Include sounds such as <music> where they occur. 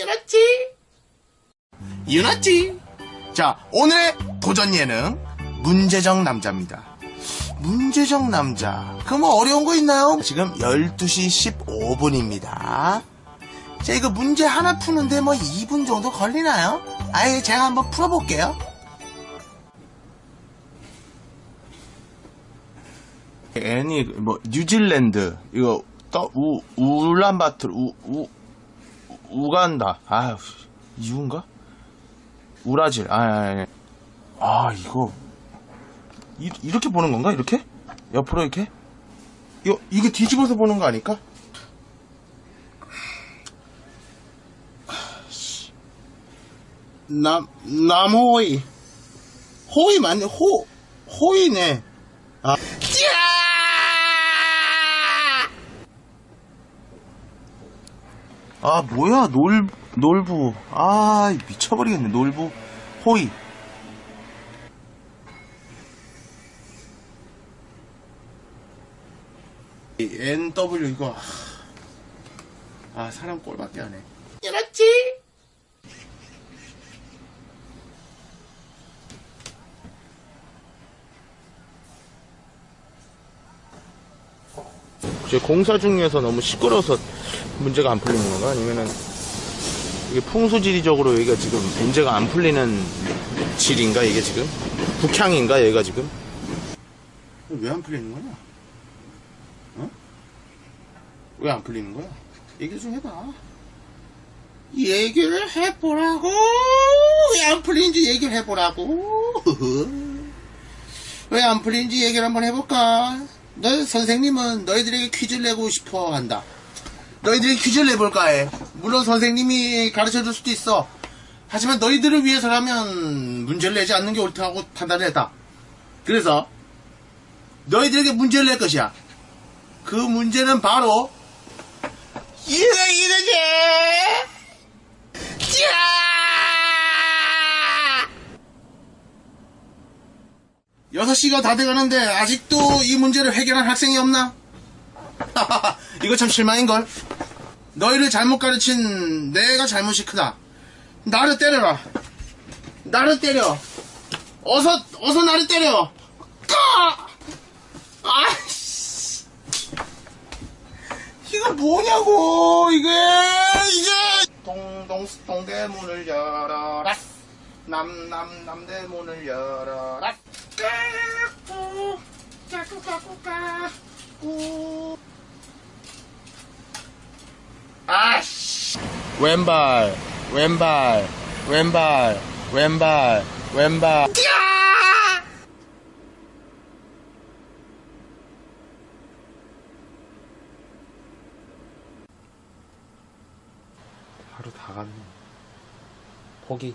유나찌 유나찌. 자 오늘의 도전 예능 문제적 남자입니다. 문제적 남자. 그뭐 어려운 거 있나요? 지금 12시 15분입니다. 자 이거 문제 하나 푸는데 뭐 2분 정도 걸리나요? 아예 제가 한번 풀어볼게요. 애니 뭐 뉴질랜드 이거 떠 우 울란바토르 우우 우간다. 아 이유인가? 우라질. 아, 아, 아, 아 이거. 이, 이렇게 보는 건가? 이렇게? 옆으로 이렇게? 이거 이게 뒤집어서 보는 거 아닐까? 남 남호이 호이 맞네 호 호이네. 아 아 뭐야 놀 놀부. 아 미쳐버리겠네 놀부. 호이. 이 NW 이거 아. 사람 꼴밖에 안해. 이렇지 제 공사 중이어서 너무 시끄러워서 문제가 안 풀리는 건가? 아니면은 이게 풍수지리적으로 여기가 지금 문제가 안 풀리는 질인가 이게 지금? 북향인가 여기가 지금? 왜 안 풀리는 거냐? 어? 왜 안 풀리는 거야? 얘기 좀 해봐. 얘기를 해보라고. 왜 안 풀리는지 얘기를 해보라고. <laughs> 왜 안 풀리는지 얘기를 한번 해볼까? 너 선생님은 너희들에게 퀴즈를 내고 싶어 한다. 너희들이 퀴즈를 내볼까 해. 물론 선생님이 가르쳐 줄 수도 있어. 하지만 너희들을 위해서라면 문제를 내지 않는 게 옳다고 판단을 했다. 그래서 너희들에게 문제를 낼 것이야. 그 문제는 바로 이거 6시가 다 돼가는데 아직도 이 문제를 해결한 학생이 없나? <laughs> 이거 참 실망인걸? 너희를 잘못 가르친 내가 잘못이 크다. 나를 때려라. 나를 때려. 어서, 어서 나를 때려. 까! 아이씨. 이거 뭐냐고, 이게, 이게! 동동, 동대문을 열어라. 남남 남대문을 열어라. 까꾸 까꾸 까꾸 까꾸. 아씨. 왼발, 왼발, 왼발, 왼발, 왼발. 하루 다 갔네. 포기.